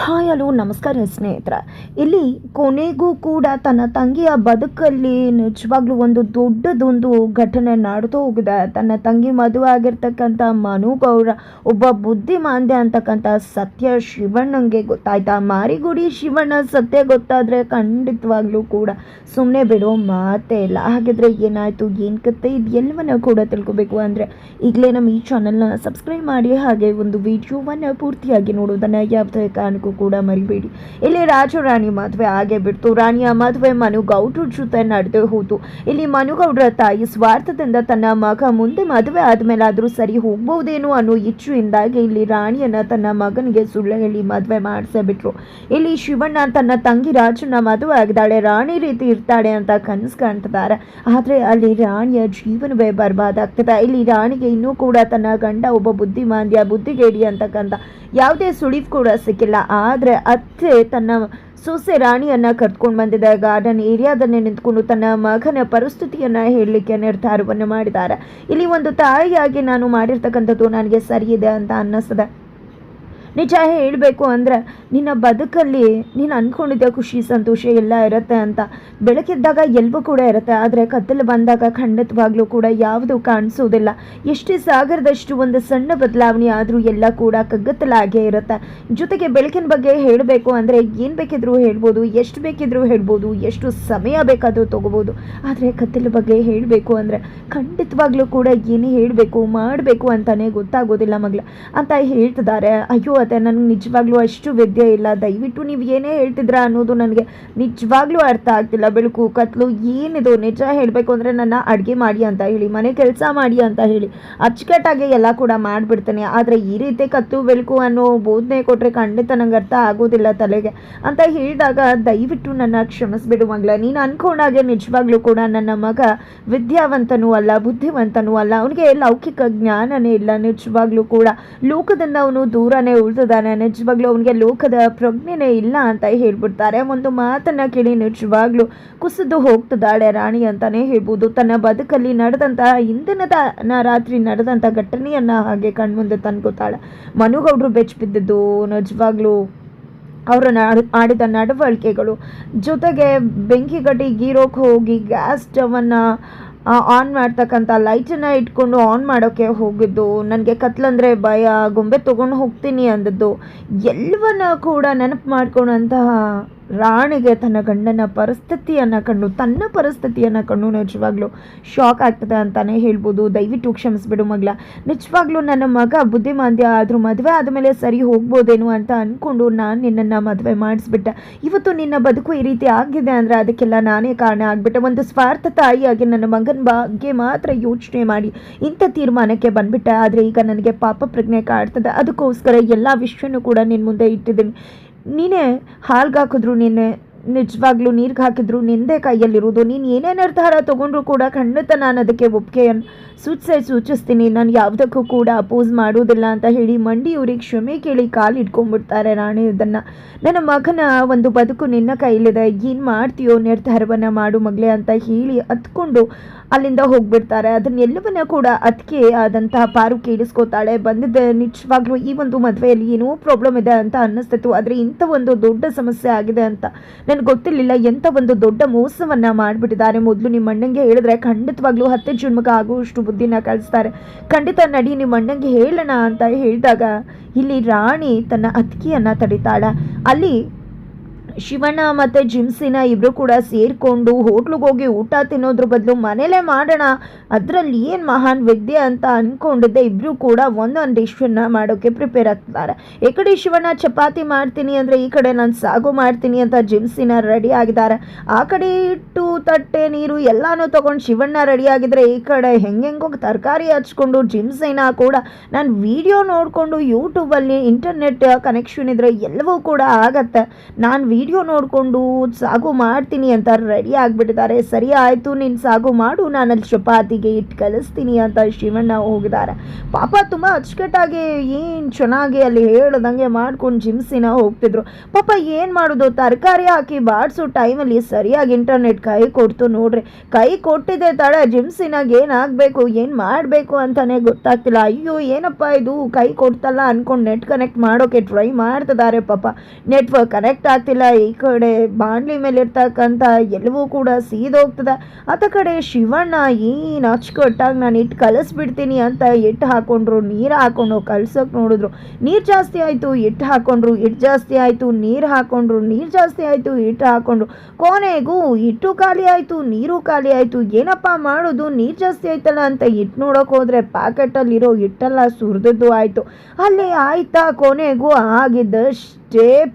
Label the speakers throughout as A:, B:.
A: Hi hello ನಮಸ್ಕಾರ ಸ್ನೇಹಿತರ. ಇಲ್ಲಿ ಕೊನೆಗೂ ಕೂಡ ತನ್ನ ತಂಗಿಯ ಬದುಕಲ್ಲಿ ನಿಜವಾಗ್ಲೂ ಒಂದು ದೊಡ್ಡದೊಂದು ಘಟನೆ ನಡೆದು ಹೋಗಿದೆ. ತನ್ನ ತಂಗಿ ಮದುವೆ ಆಗಿರ್ತಕ್ಕಂಥ ಮನು ಗೌರ ಒಬ್ಬ ಬುದ್ಧಿಮಾಂದ್ಯ ಅಂತಕ್ಕಂಥ ಸತ್ಯ ಶಿವಣ್ಣಂಗೆ ಗೊತ್ತಾಯ್ತಾ? ಮಾರಿಗುಡಿ ಶಿವಣ್ಣ ಸತ್ಯ ಗೊತ್ತಾದರೆ ಖಂಡಿತವಾಗ್ಲೂ ಕೂಡ ಸುಮ್ಮನೆ ಬಿಡೋ ಮಾತೇ ಇಲ್ಲ. ಹಾಗಿದ್ರೆ ಏನಾಯಿತು? ಏನು ಕತೆ ಇದು ಎಲ್ಲವನ್ನ ಕೂಡ ತಿಳ್ಕೊಬೇಕು ಅಂದರೆ ಈಗಲೇ ನಮ್ಮ ಈ ಚಾನಲ್ನ ಸಬ್ಸ್ಕ್ರೈಬ್ ಮಾಡಿ ಹಾಗೆ ಒಂದು ವಿಡಿಯೋವನ್ನು ಪೂರ್ತಿಯಾಗಿ ನೋಡೋದನ್ನು ಯಾವುದೇ ಕೂಡ ಮರಿಬೇಡಿ. ಇಲ್ಲಿ ರಾಜು ರಾಣಿ ಮದುವೆ ಆಗೇ ಬಿಡ್ತು. ರಾಣಿಯ ಮದುವೆ ಮನುಗೌಡ್ರ ಜೊತೆ ನಡೆದು ಹೋತು. ಇಲ್ಲಿ ಮನುಗೌಡ್ರ ತಾಯಿ ಸ್ವಾರ್ಥದಿಂದ ತನ್ನ ಮಗ ಮುಂದೆ ಮದುವೆ ಆದ್ಮೇಲೆ ಆದ್ರೂ ಸರಿ ಹೋಗ್ಬಹುದೇನೋ ಅನ್ನೋ ಇಚ್ಛೆಯಿಂದಾಗಿ ಇಲ್ಲಿ ರಾಣಿಯನ್ನ ತನ್ನ ಮಗನಿಗೆ ಸುಳ್ಳು ಹೇಳಿ ಮದುವೆ ಮಾಡಿಸಬಿಟ್ರು. ಇಲ್ಲಿ ಶಿವಣ್ಣ ತನ್ನ ತಂಗಿ ರಾಜನ ಮದುವೆ ಆಗಿದ್ದಾಳೆ ರಾಣಿ ರೀತಿ ಇರ್ತಾಳೆ ಅಂತ ಕನಸು ಕಾಣ್ತಿದ್ದಾರೆ. ಆದರೆ ಅಲ್ಲಿ ರಾಣಿಯ ಜೀವನವೇ ಬರ್ಬಾದಾಗ್ತದೆ. ಇಲ್ಲಿ ರಾಣಿಗೆ ಇನ್ನೂ ಕೂಡ ತನ್ನ ಗಂಡ ಒಬ್ಬ ಬುದ್ಧಿಮಾಂದ್ಯ, ಬುದ್ಧಿಗೇಡಿ ಅಂತಕ್ಕಂಥ ಯಾವುದೇ ಸುಳಿವು ಕೂಡ ಸಿಕ್ಕಿಲ್ಲ. ಆದರೆ ಅತ್ತೆ ತನ್ನ ಸೊಸೆ ರಾಣಿಯನ್ನು ಕರ್ತ್ಕೊಂಡು ಬಂದಿದ್ದ ಗಾರ್ಡನ್ ಏರಿಯಾದಲ್ಲಿ ನಿಂತ್ಕೊಂಡು ತನ್ನ ಮಗನ ಪರಿಸ್ಥಿತಿಯನ್ನು ಹೇಳಲಿಕ್ಕೆ ನಿರ್ಧಾರವನ್ನು ಮಾಡಿದ್ದಾರೆ. ಇಲ್ಲಿ ಒಂದು ತಾಯಿಯಾಗಿ ನಾನು ಮಾಡಿರ್ತಕ್ಕಂಥದ್ದು ನನಗೆ ಸರಿ ಇದೆ ಅಂತ ಅನ್ನಿಸ್ತದೆ. ನಿಜ ಹೇಳಬೇಕು ಅಂದರೆ ನಿನ್ನ ಬದುಕಲ್ಲಿ ನೀನು ಅಂದ್ಕೊಂಡಿದ್ದೆ ಖುಷಿ, ಸಂತೋಷ ಎಲ್ಲ ಇರುತ್ತೆ ಅಂತ. ಬೆಳಕಿದ್ದಾಗ ಎಲ್ಲವೂ ಕೂಡ ಇರುತ್ತೆ, ಆದರೆ ಕತ್ತಲು ಬಂದಾಗ ಖಂಡಿತವಾಗ್ಲೂ ಕೂಡ ಯಾವುದು ಕಾಣಿಸೋದಿಲ್ಲ. ಎಷ್ಟೇ ಸಾಗರದಷ್ಟು ಒಂದು ಸಣ್ಣ ಬದಲಾವಣೆ ಆದರೂ ಎಲ್ಲ ಕೂಡ ಕಗ್ಗತ್ತಲಾಗೇ ಇರುತ್ತೆ. ಜೊತೆಗೆ ಬೆಳಕಿನ ಬಗ್ಗೆ ಹೇಳಬೇಕು ಅಂದರೆ ಏನು ಬೇಕಿದ್ರೂ ಹೇಳ್ಬೋದು, ಎಷ್ಟು ಬೇಕಿದ್ರೂ ಹೇಳ್ಬೋದು, ಎಷ್ಟು ಸಮಯ ಬೇಕಾದರೂ ತಗೋಬೋದು. ಆದರೆ ಕತ್ತಲ ಬಗ್ಗೆ ಹೇಳಬೇಕು ಅಂದರೆ ಖಂಡಿತವಾಗ್ಲೂ ಕೂಡ ಏನು ಹೇಳಬೇಕು, ಮಾಡಬೇಕು ಅಂತಲೇ ಗೊತ್ತಾಗೋದಿಲ್ಲ ಮಗಳ. ಅಂತ ಹೇಳ್ತಿದ್ದಾರೆ. ಅಯ್ಯೋ ಅತ್ತೆ, ನನಗೆ ನಿಜವಾಗ್ಲೂ ಅಷ್ಟು ವಿದ್ಯೆ ಇಲ್ಲ. ದಯವಿಟ್ಟು ನೀವು ಏನೇ ಹೇಳ್ತಿದ್ರ ಅನ್ನೋದು ನನಗೆ ನಿಜವಾಗ್ಲೂ ಅರ್ಥ ಆಗ್ತಿಲ್ಲ. ಬೆಳಕು, ಕತ್ಲು, ಏನಿದು, ನಿಜ ಹೇಳಬೇಕು ಅಂದರೆ ನನ್ನ ಅಡುಗೆ ಮಾಡಿ ಅಂತ ಹೇಳಿ, ಮನೆ ಕೆಲಸ ಮಾಡಿ ಅಂತ ಹೇಳಿ, ಅಚ್ಚುಕಟ್ಟಾಗಿ ಎಲ್ಲ ಕೂಡ ಮಾಡಿಬಿಡ್ತೇನೆ. ಆದರೆ ಈ ರೀತಿ ಕತ್ತು, ಬೆಳಕು ಅನ್ನೋ ಬೋಧನೆ ಕೊಟ್ಟರೆ ಖಂಡಿತ ನಂಗೆ ಅರ್ಥ ಆಗೋದಿಲ್ಲ ತಲೆಗೆ. ಅಂತ ಹೇಳಿದಾಗ ದಯವಿಟ್ಟು ನನ್ನ ಕ್ಷಮಿಸ್ಬಿಡು ಮಗಳ. ನೀನು ಅನ್ಕೊಂಡಾಗೆ ನಿಜವಾಗ್ಲೂ ಕೂಡ ನನ್ನ ಮಗ ವಿದ್ಯಾವಂತನೂ ಅಲ್ಲ, ಬುದ್ಧಿವಂತನೂ ಅಲ್ಲ. ಅವನಿಗೆ ಲೌಕಿಕ ಜ್ಞಾನನೇ ಇಲ್ಲ ನಿಜವಾಗ್ಲೂ ಕೂಡ. ಲೋಕದಿಂದ ಅವನು ದೂರನೇ ಉಳಿದಿದ್ದಾನೆ. ನಿಜವಾಗ್ಲೂ ಅವನಿಗೆ ಲೋಕದ ಪ್ರಜ್ಞೆನೇ ಇಲ್ಲ ಅಂತ ಹೇಳ್ಬಿಡ್ತಾರೆ. ಒಂದು ಮಾತನ್ನ ಕೇಳಿ ನಿಜವಾಗ್ಲೂ ಕುಸಿದು ಹೋಗ್ತಿದ್ದಾಳೆ ರಾಣಿ ಅಂತಲೇ ಹೇಳ್ಬೋದು. ತನ್ನ ಬದುಕಲ್ಲಿ ನಡೆದಂತಹ ತ- ರಾತ್ರಿ ನಡೆದಂಥ ಘಟನೆಯನ್ನ ಹಾಗೆ ಕಣ್ಮುಂದೆ ತಂದ್ಕೋತಾಳೆ. ಮನುಗೌಡ್ರು ಬೆಚ್ಚ ಬಿದ್ದಿದ್ದು ನಿಜವಾಗ್ಲೂ ಅವರ ಆಡಿದ ನಡವಳಿಕೆಗಳು. ಜೊತೆಗೆ ಬೆಂಕಿ ಗಟ್ಟಿ ಗೀರೋಕೆ ಹೋಗಿ ಗ್ಯಾಸ್ ಸ್ಟವನ್ನು ಆನ್ ಮಾಡ್ತಕ್ಕಂಥ ಲೈಟನ್ನು ಇಟ್ಕೊಂಡು ಆನ್ ಮಾಡೋಕ್ಕೆ ಹೋಗಿದ್ದು. ನನಗೆ ಕತ್ಲಂದರೆ ಭಯ. ಗೊಂಬೆ ತೊಗೊಂಡು ಹೋಗ್ತೀನಿ ಅಂದದ್ದು. ಎಲ್ಲವನ್ನ ಕೂಡ ನೆನಪು ಮಾಡ್ಕೊಂಡಂತಹ ರಾಣಿಗೆ ತನ್ನ ಗಂಡನ ಪರಿಸ್ಥಿತಿಯನ್ನು ಕಂಡು, ತನ್ನ ಪರಿಸ್ಥಿತಿಯನ್ನು ಕಂಡು ನಿಜವಾಗ್ಲೂ ಶಾಕ್ ಆಗ್ತದೆ ಅಂತಲೇ ಹೇಳ್ಬೋದು. ದಯವಿಟ್ಟು ಕ್ಷಮಿಸ್ಬಿಡು ಮಗ್ಲ. ನಿಜವಾಗ್ಲೂ ನನ್ನ ಮಗ ಬುದ್ಧಿಮಾಂದ್ಯ ಆದರೂ ಮದುವೆ ಆದಮೇಲೆ ಸರಿ ಹೋಗ್ಬೋದೇನು ಅಂತ ಅಂದ್ಕೊಂಡು ನಾನು ನಿನ್ನನ್ನು ಮದುವೆ ಮಾಡಿಸ್ಬಿಟ್ಟೆ. ಇವತ್ತು ನಿನ್ನ ಬದುಕು ಈ ರೀತಿ ಆಗಿದೆ ಅಂದರೆ ಅದಕ್ಕೆಲ್ಲ ನಾನೇ ಕಾರಣ ಆಗಿಬಿಟ್ಟೆ. ಒಂದು ಸ್ವಾರ್ಥ ತಾಯಿಯಾಗಿ ನನ್ನ ಮಗನ ಬಗ್ಗೆ ಮಾತ್ರ ಯೋಚನೆ ಮಾಡಿ ಇಂಥ ತೀರ್ಮಾನಕ್ಕೆ ಬಂದ್ಬಿಟ್ಟೆ. ಆದರೆ ಈಗ ನನಗೆ ಪಾಪ ಪ್ರಜ್ಞೆ ಕಾಡ್ತದೆ. ಅದಕ್ಕೋಸ್ಕರ ಎಲ್ಲ ವಿಷಯನೂ ಕೂಡ ನಿನ್ನ ಮುಂದೆ ಇಟ್ಟಿದ್ದೀನಿ. ನೀನೇ ಹಾಲ್ಗೆ ಹಾಕಿದ್ರು ನಿನ್ನೆ ನಿಜವಾಗ್ಲೂ ನೀರಿಗೆ ಹಾಕಿದ್ರು, ನಿಂದೇ ಕೈಯಲ್ಲಿರುವುದು. ನೀನು ಏನೇ ನಿರ್ಧಾರ ತೊಗೊಂಡ್ರೂ ಕೂಡ ಖಂಡಿತ ನಾನು ಅದಕ್ಕೆ ಒಪ್ಪಿಗೆಯನ್ನು ಸೂಚಿಸೇ ಸೂಚಿಸ್ತೀನಿ. ನಾನು ಯಾವುದಕ್ಕೂ ಕೂಡ ಅಪೋಸ್ ಮಾಡೋದಿಲ್ಲ ಅಂತ ಹೇಳಿ ಮಂಡಿ ಇವ್ರಿಗೆ ಕ್ಷಮೆ ಕೇಳಿ ಕಾಲು ಇಟ್ಕೊಂಡ್ಬಿಡ್ತಾರೆ ರಾಣಿ ಇದನ್ನು. ನನ್ನ ಮಗನ ಒಂದು ಬದುಕು ನಿನ್ನ ಕೈಲಿದೆ ಏನು ಮಾಡ್ತೀಯೋ ನಿರ್ಧಾರವನ್ನು ಮಾಡು ಮಗಳೇ ಅಂತ ಹೇಳಿ ಹತ್ಕೊಂಡು ಅಲ್ಲಿಂದ ಹೋಗ್ಬಿಡ್ತಾರೆ. ಅದನ್ನೆಲ್ಲವನ್ನ ಕೂಡ ಅದಕ್ಕೆ ಆದಂತಹ ಪಾರು ಕೇಳಿಸ್ಕೋತಾಳೆ. ಬಂದಿದ್ದ, ನಿಜವಾಗ್ಲೂ ಈ ಒಂದು ಮದುವೆಯಲ್ಲಿ ಏನೋ ಪ್ರಾಬ್ಲಮ್ ಇದೆ ಅಂತ ಅನ್ನಿಸ್ತಿತ್ತು. ಆದರೆ ಇಂಥ ಒಂದು ದೊಡ್ಡ ಸಮಸ್ಯೆ ಆಗಿದೆ ಅಂತ ನನಗೆ ಗೊತ್ತಿರಲಿಲ್ಲ ಎಂಥ ಒಂದು ದೊಡ್ಡ ಮೋಸವನ್ನ ಮಾಡಿಬಿಟ್ಟಿದ್ದಾರೆ. ಮೊದಲು ನಿಮ್ಮ ಅಣ್ಣಂಗೆ ಹೇಳಿದ್ರೆ ಖಂಡಿತವಾಗ್ಲೂ ಹತ್ತೆ ಜನ್ಮಕ್ಕೆ ಆಗುವಷ್ಟು ಬುದ್ಧಿನ ಕಳಿಸ್ತಾರೆ ಖಂಡಿತ ನಡಿ ನಿಮ್ಮ ಅಣ್ಣಂಗೆ ಹೇಳೋಣ ಅಂತ ಹೇಳಿದಾಗ ಇಲ್ಲಿ ರಾಣಿ ತನ್ನ ಅತ್ತಿಗೆಯನ್ನು ತಡಿತಾಳೆ. ಅಲ್ಲಿ ಶಿವಣ್ಣ ಮತ್ತು ಜಿಮ್ಸಿನ ಇಬ್ಬರು ಕೂಡ ಸೇರಿಕೊಂಡು ಹೋಟ್ಲಿಗೆ ಹೋಗಿ ಊಟ ತಿನ್ನೋದ್ರ ಬದಲು ಮನೇಲೇ ಮಾಡೋಣ. ಅದರಲ್ಲಿ ಏನು ಮಹಾನ್ ವಿದ್ಯೆ ಅಂತ ಅಂದ್ಕೊಂಡಿದ್ದೆ ಇಬ್ಬರು ಕೂಡ ಒಂದೊಂದು ಡಿಶನ್ನು ಮಾಡೋಕ್ಕೆ ಪ್ರಿಪೇರ್ ಆಗ್ತಿದ್ದಾರೆ. ಈ ಕಡೆ ಶಿವಣ್ಣ, ಚಪಾತಿ ಮಾಡ್ತೀನಿ ಅಂದರೆ ಈ ಕಡೆ ನಾನು ಸಾಗು ಮಾಡ್ತೀನಿ ಅಂತ ಜಿಮ್ಸಿನ ರೆಡಿ ಆಗಿದ್ದಾರೆ. ಆ ಕಡೆ ಇಟ್ಟು ತಟ್ಟೆ, ನೀರು ಎಲ್ಲನೂ ತೊಗೊಂಡು ಶಿವಣ್ಣ ರೆಡಿ ಆಗಿದ್ರೆ ಈ ಕಡೆ ಹೆಂಗೆಂಗೋ ತರಕಾರಿ ಹಚ್ಕೊಂಡು ಜಿಮ್ಸಿನ ಕೂಡ ನಾನು ವಿಡಿಯೋ ನೋಡಿಕೊಂಡು ಯೂಟ್ಯೂಬಲ್ಲಿ ಇಂಟರ್ನೆಟ್ ಕನೆಕ್ಷನ್ ಇದ್ದರೆ ಎಲ್ಲವೂ ಕೂಡ ಆಗತ್ತೆ. ನಾನು ವಿಡಿಯೋ ನೋಡಿಕೊಂಡು, ಸಾಗು ಮಾಡ್ತೀನಿ ಅಂತ ರೆಡಿ ಆಗಿಬಿಟ್ಟಿದ್ದಾರೆ. ಸರಿ ಆಯಿತು, ನೀನು ಸಾಗು ಮಾಡು, ನಾನಲ್ಲಿ ಚಪಾತಿಗೆ ಇಟ್ಟು ಕಲಿಸ್ತೀನಿ ಅಂತ ಶಿವಣ್ಣ ಹೋಗಿದ್ದಾರೆ. ಪಾಪ ತುಂಬ ಅಚ್ಚುಕಟ್ಟಾಗಿ ಏನು ಚೆನ್ನಾಗಿ ಅಲ್ಲಿ ಹೇಳ್ದಂಗೆ ಮಾಡ್ಕೊಂಡು ಜಿಮ್ಸಿನ ಹೋಗ್ತಿದ್ರು. ಪಾಪ ಏನು ಮಾಡೋದು? ತರಕಾರಿ ಹಾಕಿ ಬಾಡಿಸೋ ಟೈಮಲ್ಲಿ ಸರಿಯಾಗಿ ಇಂಟರ್ನೆಟ್ ಕೈ ಕೊಡ್ತು ನೋಡ್ರಿ. ಕೈ ಕೊಟ್ಟಿದೆ ತಡ ಜಿಮ್ಸಿನಾಗ ಏನಾಗಬೇಕು, ಏನು ಮಾಡಬೇಕು ಅಂತಲೇ ಗೊತ್ತಾಗ್ತಿಲ್ಲ. ಅಯ್ಯೋ, ಏನಪ್ಪ ಇದು? ಕೈ ಕೊಡ್ತಲ್ಲ ಅಂದ್ಕೊಂಡು ನೆಟ್ ಕನೆಕ್ಟ್ ಮಾಡೋಕೆ ಟ್ರೈ ಮಾಡ್ತಿದ್ದಾರೆ ಪಾಪ. ನೆಟ್ವರ್ಕ್ ಕನೆಕ್ಟ್ ಆಗ್ತಿಲ್ಲ ಈ ಕಡೆ ಬಾಂಡ್ಲಿ ಮೇಲೆ ಇರ್ತಕ್ಕಂಥ ಎಲ್ಲವೂ ಕೂಡ ಸೀದೋಗ್ತದೆ. ಆತ ಕಡೆ ಶಿವಣ್ಣ ಏನು ಅಚ್ಚುಕಟ್ಟಾಗಿ ನಾನು ಇಟ್ಟು ಕಲಿಸ್ಬಿಡ್ತೀನಿ ಅಂತ ಇಟ್ಟು ಹಾಕೊಂಡ್ರು, ನೀರು ಹಾಕೊಂಡು ಕಲ್ಸೋಕೆ ನೋಡಿದ್ರು. ನೀರು ಜಾಸ್ತಿ ಆಯಿತು ಇಟ್ಟು ಹಾಕೊಂಡ್ರು ಇಟ್ಟು ಜಾಸ್ತಿ ಆಯಿತು, ನೀರು ಹಾಕೊಂಡ್ರು, ನೀರು ಜಾಸ್ತಿ ಆಯಿತು ಇಟ್ಟು ಹಾಕೊಂಡ್ರು. ಕೊನೆಗೂ ಇಟ್ಟು ಖಾಲಿ ಆಯಿತು, ನೀರು ಖಾಲಿ ಆಯಿತು. ಏನಪ್ಪ ಮಾಡೋದು, ನೀರು ಜಾಸ್ತಿ ಆಯ್ತಲ್ಲ ಅಂತ ಇಟ್ಟು ನೋಡೋಕೆ ಹೋದರೆ ಪ್ಯಾಕೆಟಲ್ಲಿರೋ ಹಿಟ್ಟೆಲ್ಲ ಸುರಿದದ್ದು ಆಯಿತು. ಅಲ್ಲೇ ಆಯ್ತಾ ಕೊನೆಗೂ ಆಗಿದ್ದಷ್ಟೇ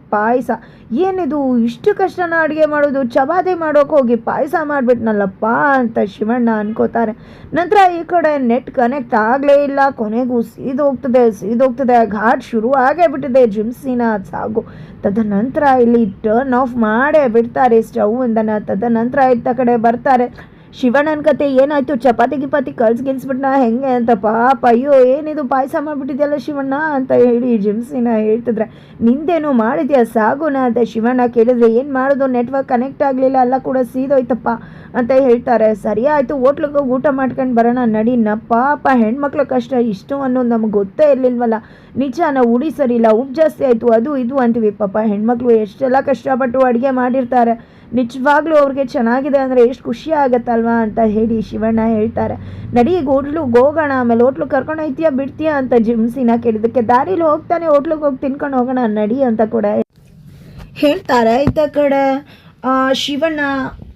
A: ಪಾಯಸ. ಏನಿದು, ಇಷ್ಟು ಕಷ್ಟನ ಅಡುಗೆ ಮಾಡೋದು, ಚಪಾತಿ ಮಾಡೋಕೆ ಹೋಗಿ ಪಾಯಸ ಮಾಡಿಬಿಟ್ನಲ್ಲಪ್ಪ ಅಂತ ಶಿವಣ್ಣ ಅನ್ಕೋತಾರೆ. ನಂತರ ಈ ಕಡೆ ನೆಟ್ ಕನೆಕ್ಟ್ ಆಗಲೇ ಇಲ್ಲ, ಕೊನೆಗೂ ಸೀದೋಗ್ತದೆ ಸೀದೋಗ್ತದೆ, ಘಾಟ್ ಶುರು ಆಗೇ ಬಿಟ್ಟಿದೆ ಜಿಮ್ಸಿನ ಸಾಗು. ತದನಂತರ ಇಲ್ಲಿ ಟರ್ನ್ ಆಫ್ ಮಾಡೇ ಬಿಡ್ತಾರೆ, ಸ್ಟವ್ ಇಂದನ ತದನಂತರ ಇತ್ತ ಕಡೆ ಬರ್ತಾರೆ. ಶಿವಣ್ಣನ ಕತೆ ಏನಾಯ್ತು? ಚಪಾತಿ ಗಿಪಾತಿ ಕಲ್ಸ್ ಗಿಲ್ಸ್ಬಿಟ್ನ? ಹೆಂಗೆ ಅಂತ? ಪಾಪ, ಅಯ್ಯೋ, ಏನಿದು? ಪಾಯಸ ಮಾಡಿಬಿಟ್ಟಿದ್ಯಲ್ಲ ಶಿವಣ್ಣ ಅಂತ ಹೇಳಿ ಜಿಮ್ಸಿನ ಹೇಳ್ತಿದ್ರೆ. ನಿಂದೇನು ಮಾಡಿದ್ಯಾ? ಸಾಗುನ ಅಂತ ಶಿವಣ್ಣ ಕೇಳಿದ್ರೆ, ಏನು ಮಾಡೋದು? ನೆಟ್ವರ್ಕ್ ಕನೆಕ್ಟ್ ಆಗಲಿಲ್ಲ ಎಲ್ಲ ಕೂಡ ಸೀದೋಯ್ತಪ್ಪ ಅಂತ ಹೇಳ್ತಾರೆ. ಸರಿ ಆಯಿತು, ಹೋಟ್ಲಿಗೆ ಊಟ ಮಾಡ್ಕೊಂಡು ಬರೋಣ. ನಡಿ, ನ ಪಾಪ, ಹೆಣ್ಮಕ್ಳ ಕಷ್ಟ, ಇಷ್ಟು ಅನ್ನೋದು ನಮ್ಗೆ ಗೊತ್ತೇ ಇರಲಿಲ್ವಲ್ಲ. ನಿಜ ನಾವು ಉಡಿ ಇಲ್ಲ, ಉಪ್ಪು ಜಾಸ್ತಿ ಆಯಿತು, ಅದು ಇದು ಅಂತೀವಿ. ಪಾಪ, ಹೆಣ್ಮಕ್ಳು ಎಷ್ಟೆಲ್ಲ ಕಷ್ಟಪಟ್ಟು ಅಡುಗೆ ಮಾಡಿರ್ತಾರೆ. ನಿಜವಾಗ್ಲೂ ಅವ್ರಿಗೆ ಚೆನ್ನಾಗಿದೆ ಅಂದರೆ ಎಷ್ಟು ಖುಷಿ ಆಗುತ್ತಲ್ವಾ ಅಂತ ಹೇಳಿ ಶಿವಣ್ಣ ಹೇಳ್ತಾರೆ. ನಡಿ ಈಗ ಹೋಗೋಣ, ಆಮೇಲೆ ಹೋಟ್ಲಿಗೆ ಕರ್ಕೊಂಡು ಹೋಗ್ತೀಯಾ ಬಿಡ್ತೀಯಾ ಅಂತ ಜಿಮ್ಸಿನ ಕೇಳಿದಕ್ಕೆ ದಾರಿಲಿ ಹೋಗ್ತಾನೆ, ಹೋಟ್ಲಿಗೆ ಹೋಗಿ ತಿನ್ಕೊಂಡು ಹೋಗೋಣ ನಡಿ ಅಂತ ಕೂಡ ಹೇಳ್ತಾರೆ. ಇತ್ತ ಕಡೆ ಶಿವಣ್ಣ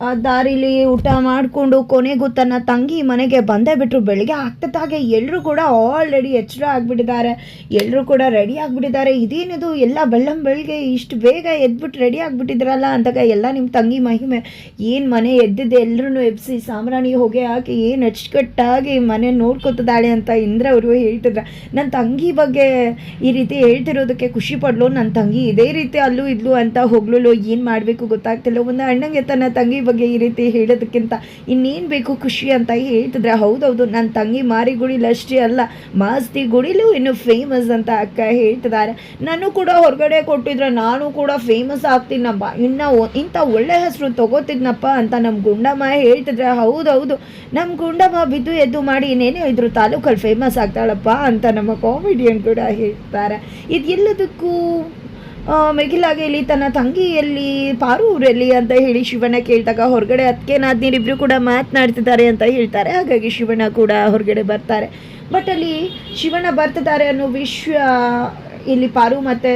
A: ಆ ದಾರಿಲಿ ಊಟ ಮಾಡಿಕೊಂಡು ಕೊನೆಗೂ ತನ್ನ ತಂಗಿ ಮನೆಗೆ ಬಂದೇ ಬಿಟ್ಟರು ಬೆಳಿಗ್ಗೆ ಆಗ್ತದಾಗೆ ಎಲ್ಲರೂ ಕೂಡ ಆಲ್ರೆಡಿ ಎಚ್ಚರ ಆಗಿಬಿಟ್ಟಿದ್ದಾರೆ. ಎಲ್ಲರೂ ಕೂಡ ರೆಡಿ ಆಗಿಬಿಟ್ಟಿದ್ದಾರೆ. ಇದೇನಿದು? ಎಲ್ಲ ಬೆಳ್ಳಂ ಬೆಳಗ್ಗೆ ಇಷ್ಟು ಬೇಗ ಎದ್ಬಿಟ್ಟು ರೆಡಿ ಆಗಿಬಿಟ್ಟಿದ್ರಲ್ಲ ಅಂದಾಗ ಎಲ್ಲ ನಿಮ್ಮ ತಂಗಿ ಮಹಿಮೆ. ಏನು ಮನೆ ಎದ್ದಿದ್ದೆ ಎಲ್ಲರೂ ಎಬ್ಸಿ ಸಾಮ್ರಾಣಿ ಹೊಗೆ ಹಾಕಿ ಏನು ಅಚ್ಚುಕಟ್ಟಾಗಿ ಮನೆ ನೋಡ್ಕೊತಿದ್ದಾಳೆ ಅಂತ ಇಂದ್ರ ಅವರು ಹೇಳ್ತಿದ್ರು. ನನ್ನ ತಂಗಿ ಬಗ್ಗೆ ಈ ರೀತಿ ಹೇಳ್ತಿರೋದಕ್ಕೆ ಖುಷಿ ಪಡ್ಲು? ನನ್ನ ತಂಗಿ ಇದೇ ರೀತಿ ಅಲ್ಲೂ ಇದ್ಲು ಅಂತ ಹೋಗ್ಲು ಏನು ಮಾಡಬೇಕು ಗೊತ್ತಾಗ್ತಿಲ್ಲ. ಒಂದು ಅಣ್ಣಂಗೆ ತನ್ನ ತಂಗಿ ಬಗ್ಗೆ ಈ ರೀತಿ ಹೇಳೋದಕ್ಕಿಂತ ಇನ್ನೇನು ಬೇಕು ಖುಷಿ ಅಂತ ಹೇಳ್ತಿದ್ರೆ ಹೌದೌದು ನನ್ನ ತಂಗಿ ಮಾರಿ ಗುಡಿಲು ಅಷ್ಟೇ ಅಲ್ಲ ಮಾಸ್ತಿ ಗುಡಿಲು ಇನ್ನು ಫೇಮಸ್ ಅಂತ ಅಕ್ಕ ಹೇಳ್ತಿದ್ದಾರೆ ನಾನು ಕೂಡ ಹೊರಗಡೆ ಕೊಟ್ಟಿದ್ರೆ ನಾನು ಕೂಡ ಫೇಮಸ್ ಆಗ್ತೀನಪ್ಪ ಇನ್ನು ಇಂಥ ಒಳ್ಳೆ ಹೆಸರು ತಗೋತಿದ್ನಪ್ಪ ಅಂತ ನಮ್ಮ ಗುಂಡಮ್ಮ ಹೇಳ್ತಿದ್ರೆ ಹೌದೌದು ನಮ್ಮ ಗುಂಡಮ್ಮ ಬಿದ್ದು ಎದ್ದು ಮಾಡಿ ಇನ್ನೇನೋ ಇದ್ರು ತಾಲೂಕಲ್ಲಿ ಫೇಮಸ್ ಆಗ್ತಾಳಪ್ಪ ಅಂತ ನಮ್ಮ ಕಾಮಿಡಿಯನ್ ಕೂಡ ಹೇಳ್ತಾರೆ. ಇದು ಎಲ್ಲದಕ್ಕೂ ಆ, ಮೆಗಿಲಾಗೆ ಇಲ್ಲಿ ತನ್ನ ತಂಗಿ ಎಲ್ಲಿ ಪಾರು ಊರಲ್ಲಿ ಅಂತ ಹೇಳಿ ಶಿವಣ್ಣ ಕೇಳಿದಾಗ ಹೊರಗಡೆ ಅದಕ್ಕೆ ನಾದ್ನೀರಿಬ್ರು ಕೂಡ ಮಾತನಾಡ್ತಿದ್ದಾರೆ ಅಂತ ಹೇಳ್ತಾರೆ. ಹಾಗಾಗಿ ಶಿವಣ್ಣ ಕೂಡ ಹೊರಗಡೆ ಬರ್ತಾರೆ. ಬಟ್ ಅಲ್ಲಿ ಶಿವಣ್ಣ ಬರ್ತಿದ್ದಾರೆ ಅನ್ನೋ ವಿಷಯ ಇಲ್ಲಿ ಪಾರು ಮತ್ತು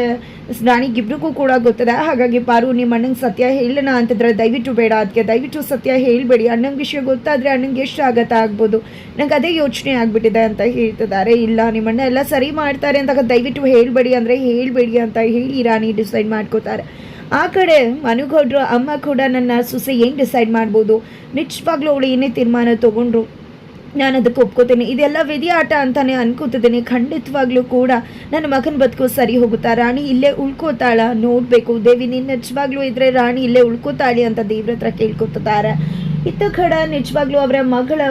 A: ರಾಣಿಗಿಬ್ರಿಗೂ ಕೂಡ ಗೊತ್ತದೆ. ಹಾಗಾಗಿ ಪಾರು, ನಿಮ್ಮ ಅಣ್ಣಂಗೆ ಸತ್ಯ ಹೇಳೋಣ ಅಂತಂದ್ರೆ ದಯವಿಟ್ಟು ಬೇಡ. ಅದಕ್ಕೆ ದಯವಿಟ್ಟು ಸತ್ಯ ಹೇಳಬೇಡಿ. ಅಣ್ಣಂಗೆ ವಿಷಯ ಗೊತ್ತಾದರೆ ಅಣ್ಣಂಗೆ ಎಷ್ಟು ಆಗತ್ತ ಆಗ್ಬೋದು? ನಂಗೆ ಅದೇ ಯೋಚನೆ ಆಗಿಬಿಟ್ಟಿದೆ ಅಂತ ಹೇಳ್ತಿದ್ದಾರೆ. ಇಲ್ಲ, ನಿಮ್ಮ ಅಣ್ಣ ಎಲ್ಲ ಸರಿ ಮಾಡ್ತಾರೆ ಅಂತ ದಯವಿಟ್ಟು ಹೇಳಬೇಡಿ ಅಂದರೆ ಹೇಳಬೇಡಿ ಅಂತ ಹೇಳಿ ರಾಣಿ ಡಿಸೈಡ್ ಮಾಡ್ಕೋತಾರೆ. ಆ ಕಡೆ ಮನುಗೌಡ್ರು, ಅಮ್ಮ ಕೂಡ ನನ್ನ ಸೊಸೆ ಏನು ಡಿಸೈಡ್ ಮಾಡ್ಬೋದು? ನಿಜವಾಗ್ಲೂ ಅವಳು ಏನೇ ತೀರ್ಮಾನ ತೊಗೊಂಡ್ರು? ನಾನು ಅದಕ್ಕೆ ಒಪ್ಕೋತೀನಿ. ಇದೆಲ್ಲ ವಿಧಿ ಆಟ ಅಂತಾನೆ ಅನ್ಕೋತಿದ್ದೀನಿ. ಖಂಡಿತವಾಗ್ಲೂ ಕೂಡ ನನ್ನ ಮಗನ ಬದುಕು ಸರಿ ಹೋಗುತ್ತಾ? ರಾಣಿ ಇಲ್ಲೇ ಉಳ್ಕೋತಾಳ? ನೋಡಬೇಕು. ದೇವಿ ನಿನ್ನ ನಿಜವಾಗ್ಲೂ ಇದ್ರೆ ರಾಣಿ ಇಲ್ಲೇ ಉಳ್ಕೋತಾಳಿ ಅಂತ ದೇವ್ರ ಹತ್ರ ಕೇಳ್ಕೊತಿದ್ದಾರೆ. ಇತ್ತ ಖಡ ನಿಜವಾಗ್ಲೂ ಅವರ ಮಗಳ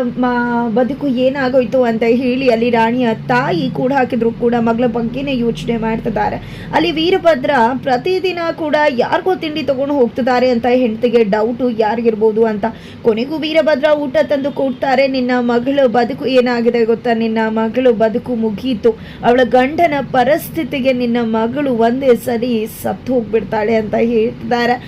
A: ಬದುಕು ಏನಾಗೋಯ್ತು ಅಂತ ಹೇಳಿ ಅಲ್ಲಿ ರಾಣಿಯ ತಾಯಿ ಕೂಡ ಹಾಕಿದ್ರು ಕೂಡ ಮಗಳ ಬಗ್ಗೆನೇ ಯೋಚನೆ ಮಾಡ್ತಿದ್ದಾರೆ. ಅಲ್ಲಿ ವೀರಭದ್ರ ಪ್ರತಿದಿನ ಕೂಡ ಯಾರಿಗೋ ತಿಂಡಿ ತಗೊಂಡು ಹೋಗ್ತಿದ್ದಾರೆ ಅಂತ ಹೆಂಡತಿಗೆ ಡೌಟು ಯಾರಿಗಿರ್ಬೋದು ಅಂತ. ಕೊನೆಗೂ ವೀರಭದ್ರ ಊಟ ತಂದು ಕೊಡ್ತಾರೆ. ನಿನ್ನ ಮಗಳು ಬದುಕು ಏನಾಗಿದೆ ಗೊತ್ತಾ? ನಿನ್ನ ಮಗಳು ಬದುಕು ಮುಗೀತು. ಅವಳ ಗಂಡನ ಪರಿಸ್ಥಿತಿಗೆ ನಿನ್ನ ಮಗಳು ಒಂದೇ ಸರಿ ಸತ್ತು ಹೋಗ್ಬಿಡ್ತಾಳೆ ಅಂತ ಹೇಳ್ತಿದ್ದಾರೆ.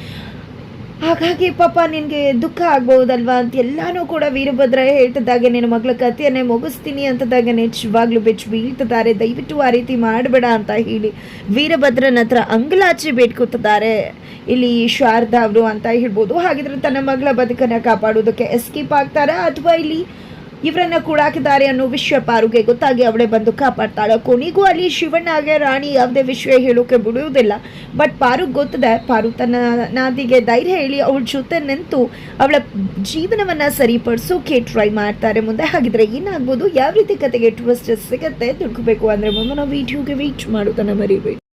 A: ಹಾಗಾಗಿ ಪಾಪ ನಿನಗೆ ದುಃಖ ಆಗ್ಬೋದಲ್ವಾ ಅಂತ ಎಲ್ಲಾನು ಕೂಡ ವೀರಭದ್ರ ಹೇಳ್ತಿದ್ದಾಗೆ, ನಿನ್ನ ಮಗಳ ಕಥೆಯನ್ನೇ ಮುಗಿಸ್ತೀನಿ ಅಂತದಾಗ ನಿಜವಾಗ್ಲೂ ಬೆಚ್ಚು ಬೀಳ್ತಿದ್ದಾರೆ. ದಯವಿಟ್ಟು ಆ ರೀತಿ ಮಾಡಬೇಡ ಅಂತ ಹೇಳಿ ವೀರಭದ್ರನ ಹತ್ರ ಅಂಗಲಾಚಿ ಬೇಡ್ಕೊತಿದ್ದಾರೆ. ಇಲ್ಲಿ ಶಾರದಾ ಅವರು ಅಂತ ಹೇಳ್ಬೋದು. ಹಾಗಿದ್ರೆ ತನ್ನ ಮಗಳ ಬದುಕನ್ನು ಕಾಪಾಡೋದಕ್ಕೆ ಎಸ್ಕೇಪ್ ಆಗ್ತಾರಾ? ಅಥವಾ ಇಲ್ಲಿ ಇವರನ್ನ ಕೂಡಾಕಿದ್ದಾರೆ ಅನ್ನೋ ವಿಷಯ ಪಾರುಗೆ ಗೊತ್ತಾಗಿ ಅವಳೇ ಬಂದು ಕಾಪಾಡ್ತಾಳೆ. ಕೊನೆಗೂ ಅಲ್ಲಿ ಶಿವಣ್ಣಗೆ ರಾಣಿ ಯಾವುದೇ ವಿಷಯ ಹೇಳೋಕೆ ಬಿಡುವುದಿಲ್ಲ. ಬಟ್ ಪಾರುಗ್ ಗೊತ್ತದೆ, ಪಾರು ತನ್ನ ನಾದಿಗೆ ಧೈರ್ಯ ಹೇಳಿ ಅವಳ ಜೊತೆ ನಿಂತು ಅವಳ ಜೀವನವನ್ನ ಸರಿಪಡಿಸೋಕೆ ಟ್ರೈ ಮಾಡ್ತಾರೆ ಮುಂದೆ. ಹಾಗಿದ್ರೆ ಏನಾಗ್ಬೋದು, ಯಾವ ರೀತಿ ಕತೆಗೆ ಟ್ವಿಸ್ಟ್ ಸಿಗುತ್ತೆ, ತಿಳ್ಕೊಬೇಕು ಅಂದ್ರೆ ನಾವು ವಿಡಿಯೋಗೆ ವೀಚ್ ಮಾಡೋದನ್ನ ಮರಿಬೇಡಿ.